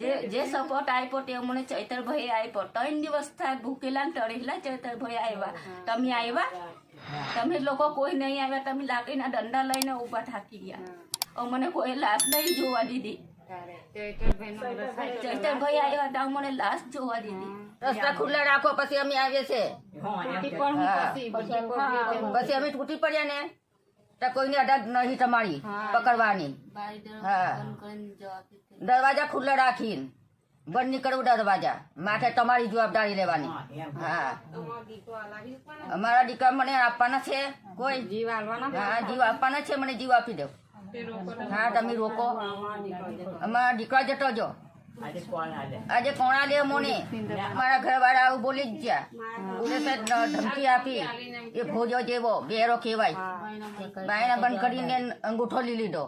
જે જે સપોર્ટ આપ્યો તે મને ચૈતરભાઈ આપ્યો. ત્રણ દિવસ થાય ભૂકેલા ને તળેલા ચૈતરભાઈ આવ્યા તમે આવ્યા તમે લોકો કોઈ નહીં આવ્યા. તમે લાકડીના દંડા લઈને ઊભા થાકી ગયા. મને કોઈ લાશ નહીં જોવા દીધી. ચૈતરભાઈ આવ્યા તો મને લાશ જોવા દીધી. રસ્તા ખુલ્લા રાખો પછી અમે આવીએ છે પછી અમે તૂટી પડ્યા ને. તો કોઈને અડગ નહીં તમારી પકડવાની. હા. દરવાજા ખુલ્લા રાખીને. બંધ નીકળવું દરવાજા. માથે તમારી જવાબદારી લેવાની. હા અમારા દીકરા મને આપવાના છે. કોઈ? જીવ હા જીવ આપવાના છે. મને જીવ આપી દો. હા તમે રોકો. અમારા દીકરા જતો જો. આજે કોણ આલે? મોને મારા ઘરવાળા આવું બોલી જ ગયા. પોલીસે સાહેબ ધમકી આપી. એ ભોજો જેવો બેરો કહેવાય. બાયણા બંધ કરીને અંગૂઠો લઈ લીધો.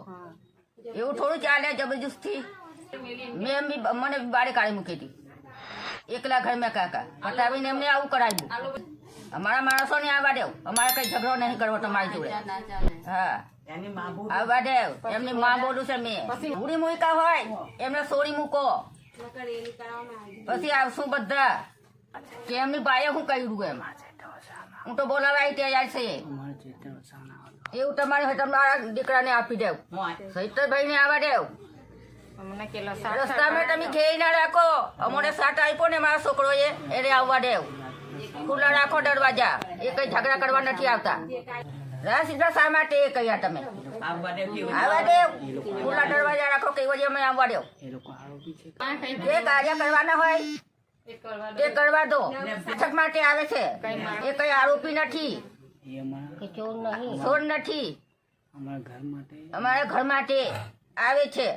એવું થોડું ચાલે જબરજસ્તી. મેં બી, મને બારે કાઢી મૂકી હતી. એકલા ઘર મેં કાકા. હટાવીને એમને આવું કરાવ્યું. અમારા માણસો ને આવવા દેવ. અમારે કઈ ઝઘડો નહીં કરવો તમારી જોડે. હા. આવવા દેવ. એમની માં બોલું છે મેં. ઉડી મૂકા હોય એમને સોરી મૂકો. પછી આવશું બધા. કે એમની બાએ હું કર્યું એમાં? હું તો બોલાવાય તૈયાર છે. એવું તમારે હોય તમારા દીકરાને આપી દેવ. સહિતભાઈ ને આવવા દેવ. રસ્તામાં તમે ઘેરી ના રાખો. અમને સાટ આપ્યો ને મારા એ એને આવવા દેવ. ખુલ્લા રાખો દરવાજા. એ કઈ ઝઘડા કરવા નથી આવતા. રા સીધા શા માટે એ કહ્યા તમે? આવવા દેવ ખુલ્લા દરવાજા રાખો કઈ વજે અમે આવવા દેવ જે કાર્ય કરવાના હોય તે કરવા દો. બેઠક માટે આવે છે. એ કઈ આરોપી નથી. ચોર નથી. અમારા ઘર માટે આવે છે.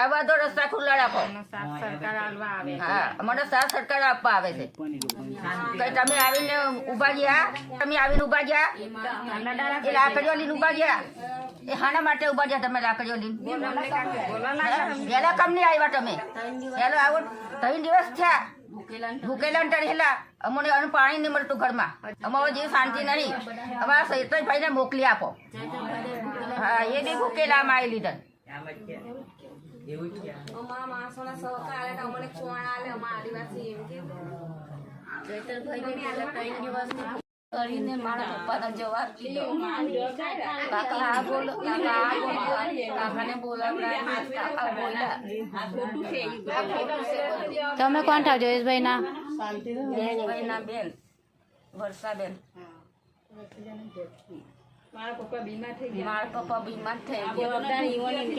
આવવા દો રસ્તા ખુલ્લા રાખો. હા મને સાત સરકાર આપવા આવે છે. કઈ તમે આવીને ઊભા ગયા તમે આવીને ઊભા ગયા એ લાકડીઓ લઈને ઊભા ગયા એ હાના માટે ઊભા ગયા તમે લાકડીઓ લઈને વહેલા કમ નહીં આવ્યા તમે. વહેલો આવો ત્રણ દિવસ થયા. ભૂકેલા ટળેલા અમને અન્ન પાણી નહીં મળતું ઘરમાં. અમારો જીવ શાંતિ નહીં. અમારા સૈતભાઈ ને મોકલી આપો. હા એ બી ભૂકેલા માં આવી લીધા ચૈતરભાઈને કે. ત્રણ દિવસ કરીને મારા પપ્પાનો જવાબ દીધો કાકા આ બોલો કાકા આ બોલો કાકાને બોલાવડાય કાકા બોલ્યા. આ ખોટું છે આ ખોટું છે તમે કોણ થાવ જયેશભાઈ ના જયેશભાઈના બેન વર્ષાબેન. મારા પપ્પા બીમાર થઈ ગયા.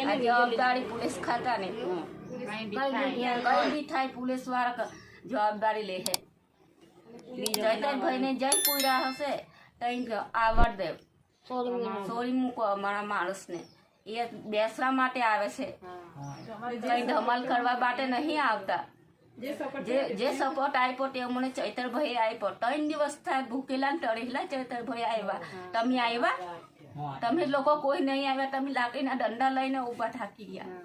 આ જવાબદારી પોલીસ ખાતાની કઈ બી થાય. પોલીસવાળા જવાબદારી લે છે ભાઈ ને જઈ પૂર્યા હશે. તઈ આવડ દે. સોરી મૂકો અમારા માણસને. એ બેસવા માટે આવે છે. ધમાલ કરવા માટે નહીં આવતા. જે જે સપોર્ટ આપ્યો તે મને ચૈતરભાઈ આપ્યો. ત્રણ દિવસ થાય ભૂકેલા ને તળેલા ચૈતરભાઈ આવ્યા તમે આવ્યા તમે લોકો કોઈ નહીં આવ્યા તમે લાકડીના દંડા લઈને ઊભા થાકી ગયા.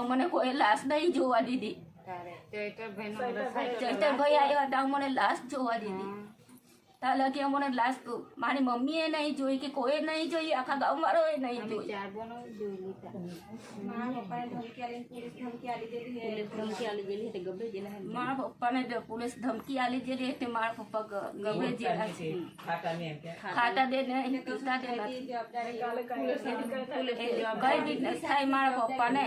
અમને કોઈ લાશ નહીં જોવા દીધી. ચૈતરભાઈ આવ્યા તો મને લાશ જોવા દીધી. ત્યાં લગી અમને લાસ્ટ મારી મમ્મીએ નહીં જોઈ કે કોઈ નહીં જોઈ આખા ગામવાળાએ નહીં જોઈ મારા પપ્પાને જો પોલીસ ધમકી આલી જેલી એટલે મારા પપ્પા ગબડે જેલા છે. ખાતા દે ને પીતા દે નથી. કઈ બી થાય મારા પપ્પાને.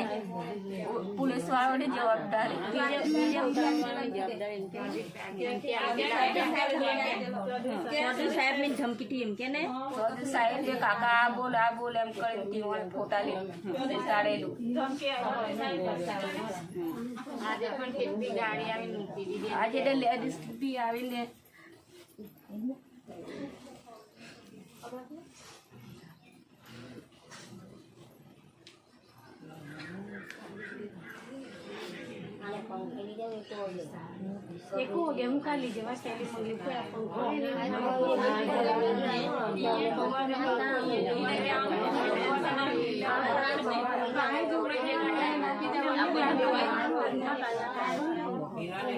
પોલીસ વાળાની જવાબદારી. ચૌધરી સાહેબ જે કાકા આ બોલ આ બોલ એમ કરી તીવણ ફોટા લે. ઉતારેલું આજે તો લેડીઝ બી આવીને ఎక్కువ ఎముకలు జీవశైలి ఇరానీ